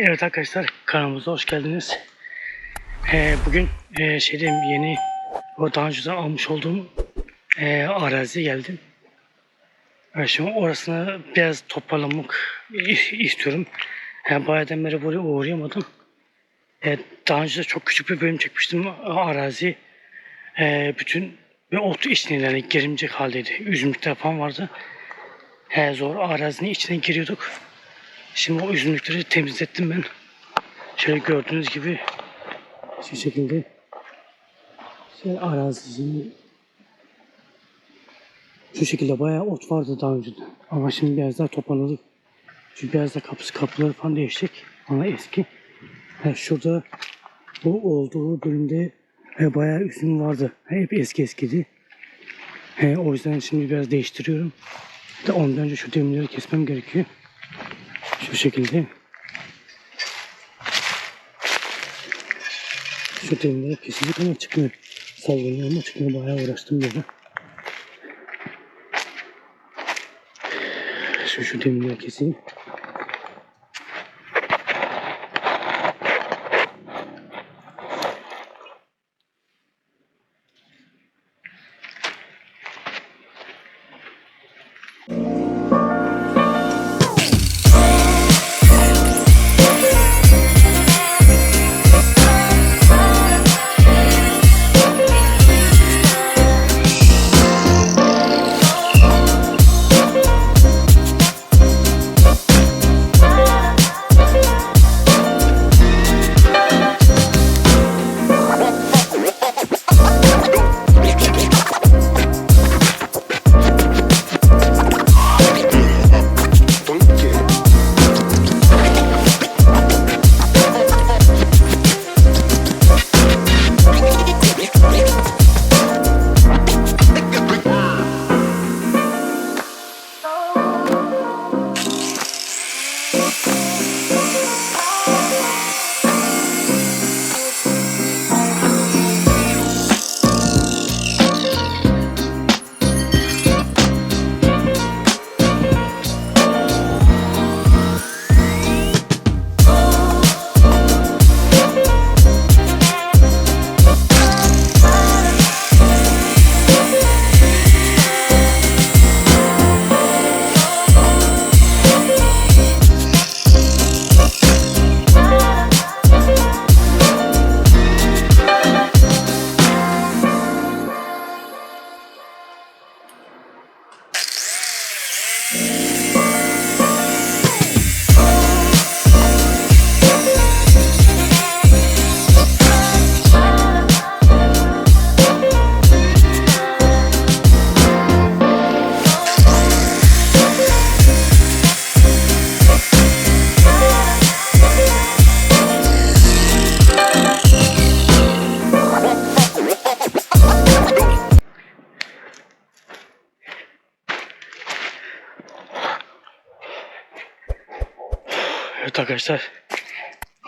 Evet arkadaşlar kanalımıza hoş geldiniz. Ee, bugün e, şeydeyim yeni o daha önceden almış olduğum e, araziye geldim. E, şimdi orasını biraz toparlamak istiyorum. Yani bayağıdan beri buraya uğrayamadım. E, daha önce de çok küçük bir bölüm çekmiştim arazi. E, bütün ve ot içinde yani girimcek haldeydi. Üzümlükler falan vardı. E, zor arazinin içine giriyorduk. Şimdi o üzümlükleri temizlettim ben. Şöyle gördüğünüz gibi şu şekilde şey arazisi şu şekilde bayağı ot vardı daha önce. Ama şimdi biraz daha toparladık. Çünkü biraz da kapısı kapıları falan değişecek. Ama eski. Ha, şurada bu olduğu bölümde e, bayağı üzüm vardı. Hep eski eskidi. E, o yüzden şimdi biraz değiştiriyorum. De ondan önce şu demirleri kesmem gerekiyor. Şu şekilde. Şu terimleri kesinlikle ama çıkmıyor. Sallanıyor ama çıkmıyor. Bayağı uğraştım burada. Şu şu demirleri keseyim. Arkadaşlar.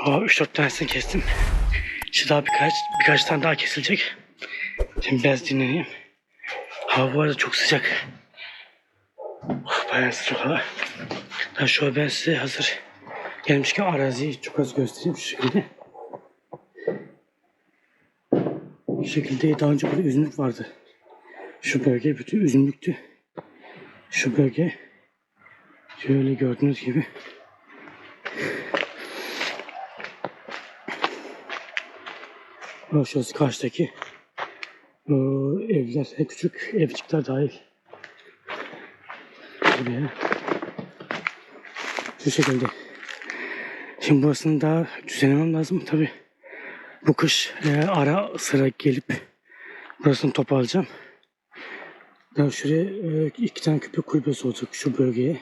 O 3-4 tanesini kestim. Şimdi daha birkaç, birkaç tane daha kesilecek. Şimdi biraz dinleneyim. Hava bu arada çok sıcak. Of, bayağı sıcak hava. Ben şu ben size hazır gelmişken araziyi çok az göstereyim şu şekilde. Bu şekilde daha önce burada üzümlük vardı. Şu bölge bütün üzümlüktü. Şu bölge şöyle gördüğünüz gibi şurası karşıdaki o evler, küçük evcikler dahil. Buraya. Şu şekilde. Şimdi burasını daha düzenlemem lazım tabi. Bu kış e, ara sıra gelip burasını toparlayacağım. Daha şuraya e, iki tane köpek kulübesi olacak şu bölgeye.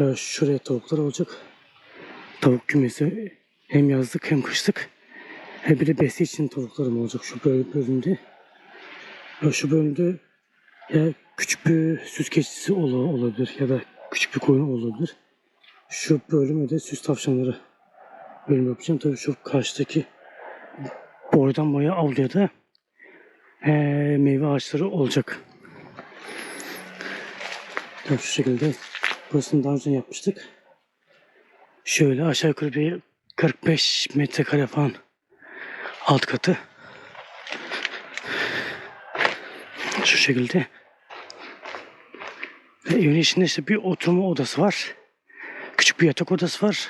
E, şuraya tavuklar olacak. Tavuk kümesi hem yazlık hem kışlık. He bir de besi için tavuklarım olacak şu böl- bölümde. Ya şu bölümde ya küçük bir süs keçisi ol- olabilir ya da küçük bir koyun olabilir. Şu bölüme de süs tavşanları bölüm yapacağım. Tabii şu karşıdaki boydan boya avluya da eee, meyve ağaçları olacak. Tabii şu şekilde burasını daha önce yapmıştık. Şöyle aşağı yukarı bir 45 metrekare falan alt katı. Şu şekilde. Ve evin içinde işte bir oturma odası var. Küçük bir yatak odası var.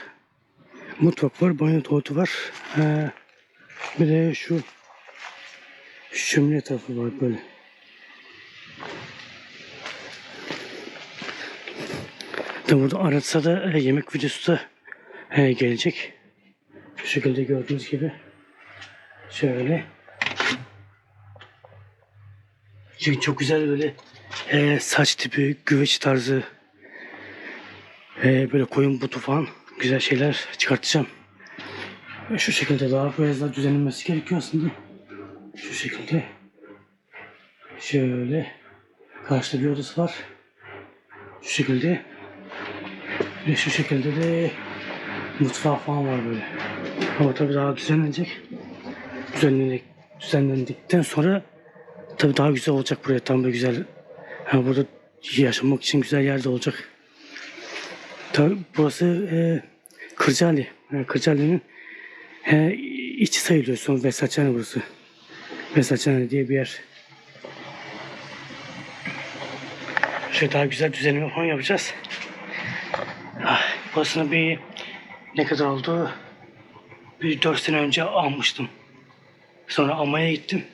Mutfak var, banyo tuvaleti var. Ee, bir de şu şömine tarafı var böyle. Da burada aratsa da e, yemek videosu da e, gelecek. Şu şekilde gördüğünüz gibi. Şöyle. Çünkü çok güzel böyle e, saç tipi, güveç tarzı e, böyle koyun butu falan güzel şeyler çıkartacağım. Ve şu şekilde daha biraz daha düzenlenmesi gerekiyor aslında. Şu şekilde. Şöyle. Karşıda bir odası var. Şu şekilde. Ve şu şekilde de mutfağı falan var böyle. Ama tabii daha düzenlenecek. Düzenlenecek, düzenlendikten sonra tabii daha güzel olacak buraya. Tam da güzel. Ha, burada yaşamak için güzel yerde olacak. Tabii burası e, Kırcaali. E, Kırcaali'nin e, içi sayılıyor. Son Vesatçhane burası. Vesatçhane diye bir yer. Şöyle daha güzel düzenleme falan yapacağız. Ah, burasını bir ne kadar oldu? Bir dört sene önce almıştım. Sonra almaya gittim.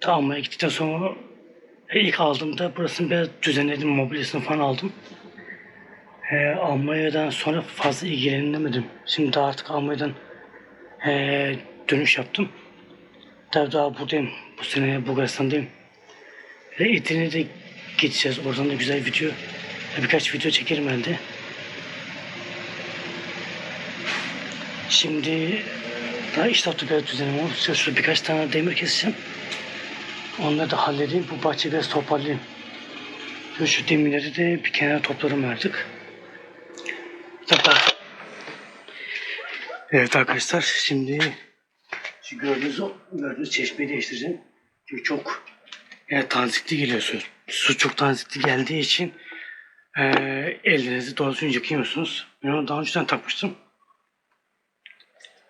Ta almaya gittikten sonra e, ilk aldığımda burasını biraz düzenledim. Mobilyasını falan aldım. E, Almanya'dan sonra fazla ilgilenemedim. Şimdi daha artık Almanya'dan e, dönüş yaptım. Tabii daha buradayım. Bu sene Bulgaristan'dayım. Ve Edirne'ye de gideceğiz. Oradan da güzel video, birkaç video çekerim ben de. Şimdi daha iş tatlı biraz düzenim olursa şurada birkaç tane demir keseceğim. Onları da halledeyim. Bu bahçeyi biraz toparlayayım. Ve şu demirleri de bir kenara toplarım artık. Evet arkadaşlar şimdi şu gördüğünüz, gördüğünüz çeşmeyi değiştireceğim. Çünkü çok yani tanzikli geliyor su. Su çok tanzikli geldiği için e, ellerinizi doğru düzgün yıkayamıyorsunuz. Ben onu daha önceden takmıştım.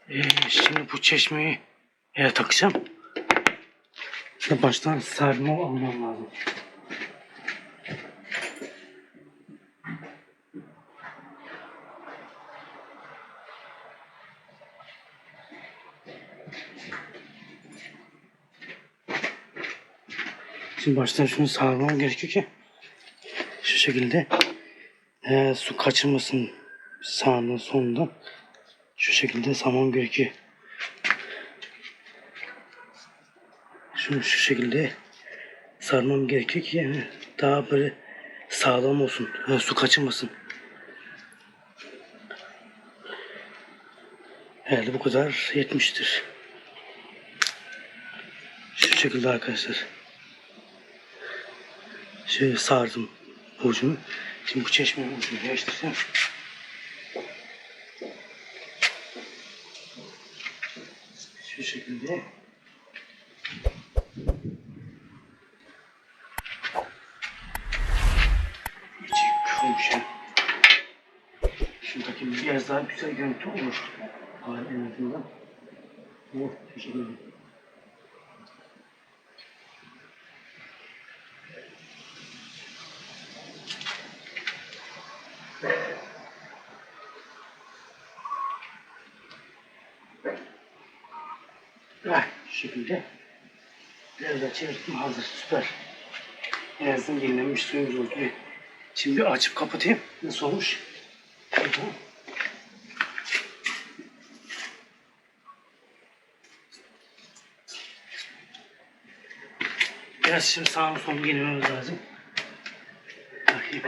E, şimdi bu çeşmeyi e, takacağım. İşte baştan sarma almam lazım. Şimdi baştan şunu sarmam gerekiyor ki şu şekilde e, su kaçırmasın sağından solundan şu şekilde sarmam gerekiyor. Şunu şu şekilde sarmam gerekiyor ki yani daha böyle sağlam olsun. e, su kaçırmasın. Herhalde bu kadar yetmiştir. Şu şekilde arkadaşlar. Şöyle sardım burcumu. Şimdi bu çeşmenin ucunu değiştireceğim. Şu şekilde. Şuradaki biraz daha güzel görüntü olur. Hali en azından. Oh, teşekkür ederim. Ah, şu şekilde. Çevirdim hazır süper. En azından yenilenmiş suyumuz oldu. Şimdi açıp kapatayım. Nasıl olmuş? Biraz şimdi sağını solunu yenememiz lazım. Bakayım.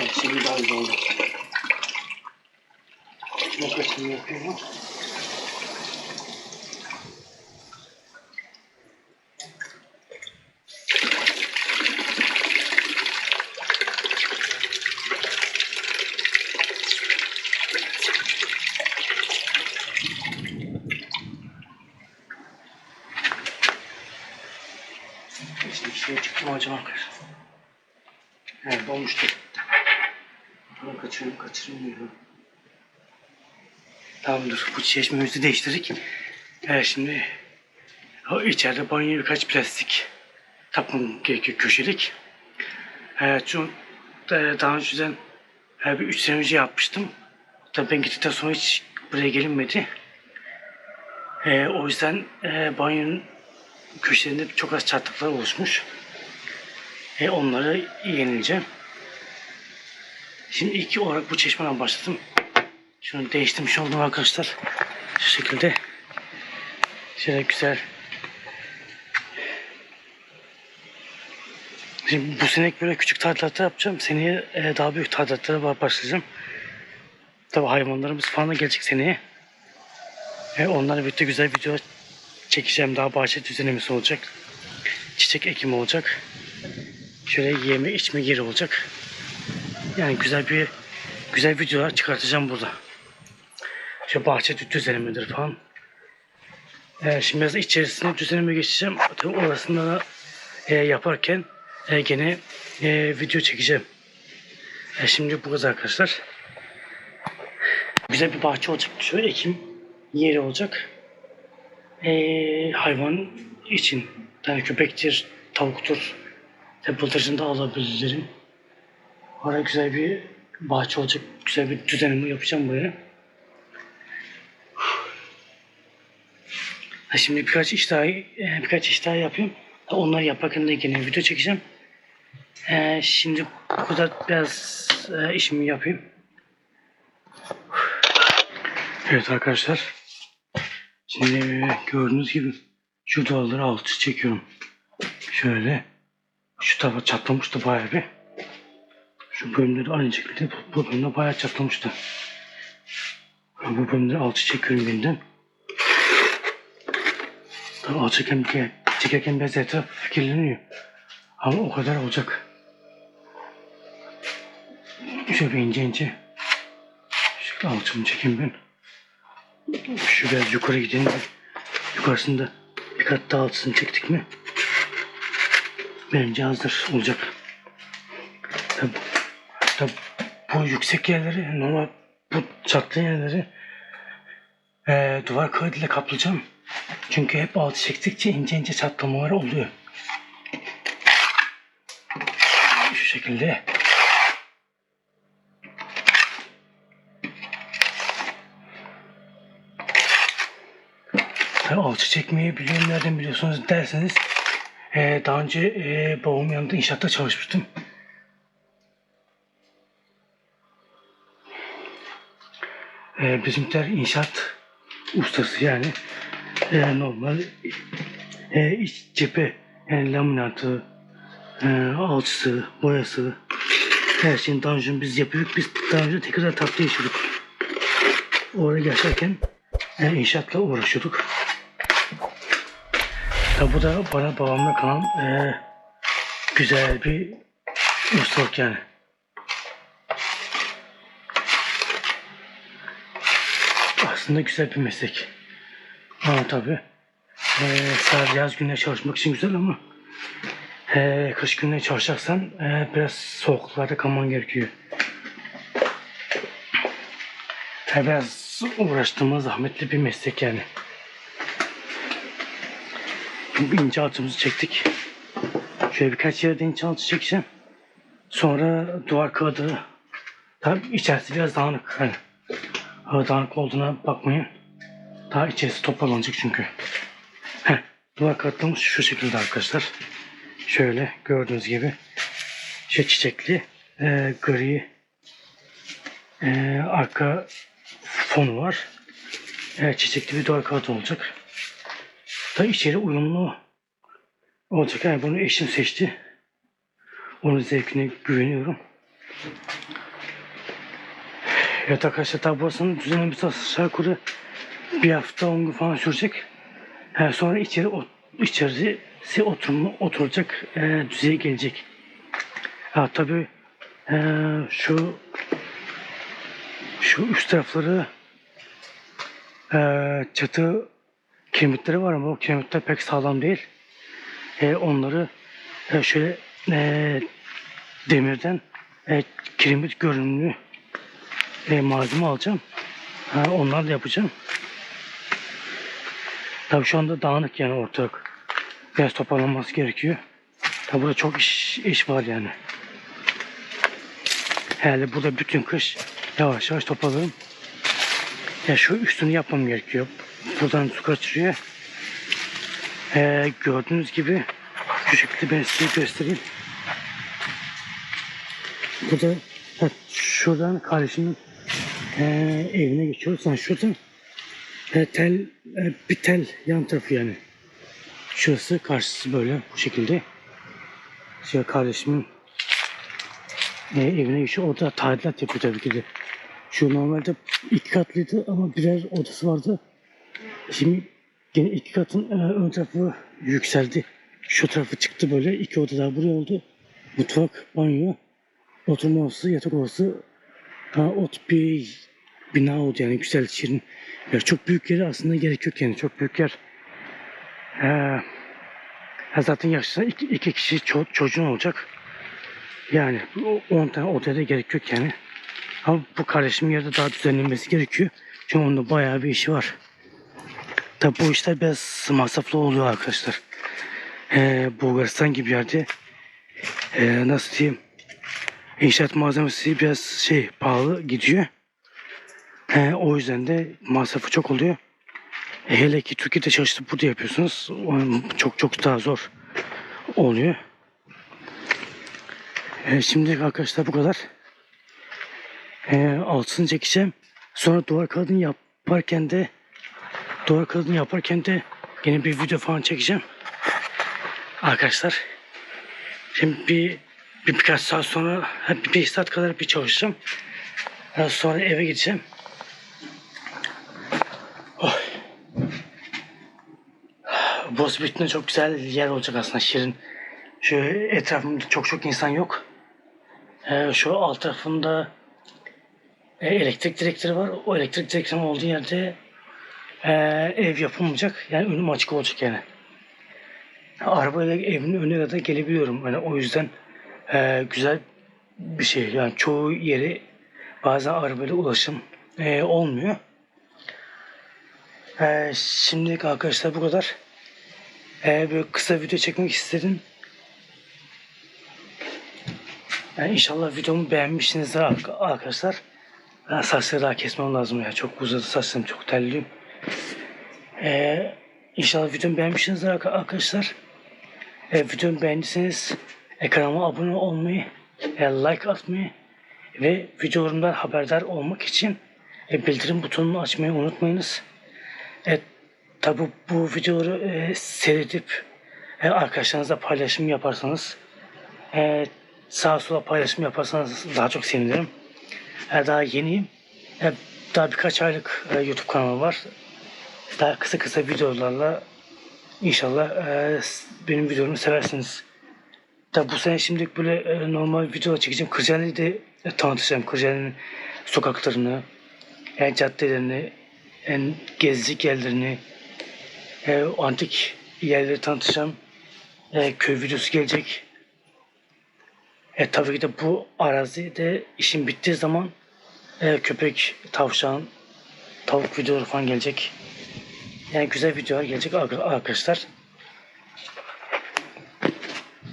Evet, şimdi daha güzel oldu. Makasını yapıyorum. Şuraya çıktım acaba arkadaşlar. Evet dolmuştu. Bunu kaçırıyorum kaçırmıyorum. Tamamdır. Bu çeşmemizi değiştirdik. Evet şimdi o içeride banyoya birkaç plastik takmam gerekiyor köşelik. Evet şu e, daha önceden e, bir 3 sene önce yapmıştım. Tabii ben gittikten sonra hiç buraya gelinmedi. E, o yüzden e, banyonun köşelerinde çok az çatlaklar oluşmuş. E, onları yenileceğim. Şimdi ilk olarak bu çeşmeden başladım. Şunu değiştirmiş oldum arkadaşlar. Şu şekilde. Şöyle güzel. Şimdi bu sene böyle küçük tadilatlar yapacağım. Seneye e, daha büyük tadilatlara başlayacağım. Tabi hayvanlarımız falan da gelecek seneye. E, onlarla birlikte güzel video çekeceğim. Daha bahçe düzenlemesi olacak. Çiçek ekimi olacak. Şöyle yeme içme yeri olacak. Yani güzel bir güzel videolar çıkartacağım burada. İşte bahçe dü- düzenlemedir falan. Ee, şimdi biraz içerisine düzenleme geçeceğim. Tabii orasında da e, yaparken e, gene e, video çekeceğim. E, şimdi bu kadar arkadaşlar. Güzel bir bahçe olacak. Şöyle ekim yeri olacak. E, hayvan için. Yani köpektir, tavuktur. Tabi bıldırcın da alabilirim. Orada güzel bir bahçe olacak. Güzel bir düzenleme yapacağım buraya. Ha şimdi birkaç iş daha, e, birkaç iş daha. Ha, Onları yaparken de yine video çekeceğim. E, şimdi bu kadar biraz e, işimi yapayım. Evet arkadaşlar. Şimdi gördüğünüz gibi şu duvarları altı çekiyorum. Şöyle. Şu tarafa çatlamıştı bayağı bir. Şu bölümde de aynı şekilde bu, bölümde bayağı çatlamıştı. Bu bölümde alçı çekiyorum yeniden. Alçı çekerken, çekerken biraz etraf kirleniyor. Ama o kadar olacak. Şöyle ince ince. Şöyle alçımı çekeyim ben. Şu biraz yukarı gidelim. Yukarısında bir kat daha altısını çektik mi? Bence hazır olacak. Tabi, tabi bu yüksek yerleri normal bu çatlı yerleri eee duvar kağıdıyla kaplayacağım. Çünkü hep altı çektikçe ince ince çatlamalar oluyor. Şu şekilde. Tabii alçı çekmeyi biliyorum nereden biliyorsunuz derseniz eee, daha önce eee babamın yanında inşaatta çalışmıştım. Ee, bizimkiler inşaat ustası yani Ee, normal e, iç cephe yani laminatı, e, alçısı, boyası her şeyin daha önce biz yapıyorduk. Biz daha önce tekrar tatlı yaşıyorduk. Orada yaşarken e, inşaatla uğraşıyorduk. Ya bu da bana babamla kalan e, güzel bir ustalık yani. aslında güzel bir meslek. Ama tabi sadece yaz günleri çalışmak için güzel ama e, kış günleri çalışacaksan e, biraz soğuklarda kalman gerekiyor. E, biraz uğraştığımız zahmetli bir meslek yani. İnce altımızı çektik. Şöyle birkaç yerde ince altı çekeceğim. Sonra duvar kağıdı. Tabi içerisi biraz dağınık. Hava dağınık olduğuna bakmayın. Daha içerisi toparlanacak çünkü. Heh, duvar katlığımız şu şekilde arkadaşlar. Şöyle gördüğünüz gibi. Şey çiçekli, e, gri e, arka fonu var. E, çiçekli bir duvar kağıdı olacak. Da içeri uyumlu olacak. Yani bunu eşim seçti. Onun zevkine güveniyorum. Evet arkadaşlar tabi burasının düzenlemesi aşağı yukarı bir hafta on gün falan sürecek. Ee, sonra içeri içerisi oturma, oturacak e, düzeye gelecek. Ha tabi e, şu şu üst tarafları e, çatı kiremitleri var ama o kiremitler pek sağlam değil. E, onları e, şöyle e, demirden e, kiremit görünümlü e, malzeme alacağım. Ha, onlarla yapacağım. Tabii şu anda dağınık yani ortalık. Biraz toparlanması gerekiyor. Tabii burada çok iş, iş var yani. Herhalde burada bütün kış yavaş yavaş toparlarım. Ya şu üstünü yapmam gerekiyor. Buradan su kaçırıyor. Ee, gördüğünüz gibi şu şekilde ben size göstereyim. Bu da ha, şuradan kardeşimin ee, evine geçiyoruz. Yani şuradan e, tel, e, bir tel yan tarafı yani. Şurası karşısı böyle bu şekilde. Şey kardeşimin e, evine geçiyor. Orada tadilat yapıyor tabii ki de. Şu normalde iki katlıydı ama birer odası vardı. Şimdi yine iki katın e, ön tarafı yükseldi. Şu tarafı çıktı böyle. iki oda daha buraya oldu. Mutfak, banyo, oturma odası, yatak odası. Ha, ot bir bina oldu yani güzel, şirin. Ya çok büyük yere aslında gerek yok yani. Çok büyük yer. Ee, ha zaten yaşlı iki, iki kişi ço- çocuğun olacak. Yani 10 tane odaya da gerek yok yani. Ama bu kardeşimin yerde daha düzenlenmesi gerekiyor. Çünkü onda bayağı bir işi var. Tabi bu işler biraz masraflı oluyor arkadaşlar. Ee, Bulgaristan gibi yerde ee, nasıl diyeyim inşaat malzemesi biraz şey pahalı gidiyor. Ee, o yüzden de masrafı çok oluyor. E, hele ki Türkiye'de çalışıp burada yapıyorsunuz. Çok çok daha zor oluyor. Ee, şimdi arkadaşlar bu kadar. Ee, altını çekeceğim. Sonra duvar kağıdını yaparken de duvar kağıdını yaparken de yine bir video falan çekeceğim. Arkadaşlar şimdi bir, bir birkaç saat sonra bir beş saat kadar bir çalışacağım. Sonra eve gideceğim. Bütününe çok güzel yer olacak aslında şirin. Şu etrafımda çok çok insan yok. Ee, şu alt tarafında e, elektrik direkleri var. O elektrik direklerinin olduğu yerde e, ev yapılmayacak. Yani önüm açık olacak yani. Arabayla evin önüne de gelebiliyorum. Yani o yüzden e, güzel bir şey. Yani çoğu yeri bazen arabayla ulaşım olmuyor. Şimdilik arkadaşlar bu kadar. E, böyle kısa video çekmek istedim. Yani inşallah videomu beğenmişsinizdir ar- arkadaşlar. Ben saçları daha kesmem lazım ya. Çok uzadı saçlarım çok terliyim. Ee, inşallah videomu beğenmişsinizdir ar- arkadaşlar. Ee, videomu beğendiyseniz e, kanalıma abone olmayı, like atmayı ve videolarımdan haberdar olmak için e, bildirim butonunu açmayı unutmayınız. E, tabi bu videoları e, seyredip e, arkadaşlarınızla paylaşım yaparsanız e, sağa sola paylaşım yaparsanız daha çok sevinirim. E, daha yeniyim. E, daha birkaç aylık e, YouTube kanalı var. Daha kısa kısa videolarla inşallah e, benim videomu seversiniz. Tabi bu sene şimdilik böyle e, normal video çekeceğim. Kırcaali'yi de e, tanıtacağım. Kırcaali'nin sokaklarını, yani caddelerini, en gezecek yerlerini, e, antik yerleri tanıtacağım. E, köy videosu gelecek. E tabii ki de bu arazide işin bittiği zaman e, köpek, tavşan, tavuk videoları falan gelecek. Yani güzel videolar gelecek ar- arkadaşlar.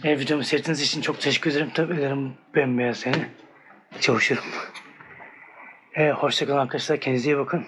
E, videomu seyrettiğiniz için çok teşekkür ederim. Tabii ederim bembeyaz seni. Çalışırım. E, hoşçakalın arkadaşlar. Kendinize iyi bakın.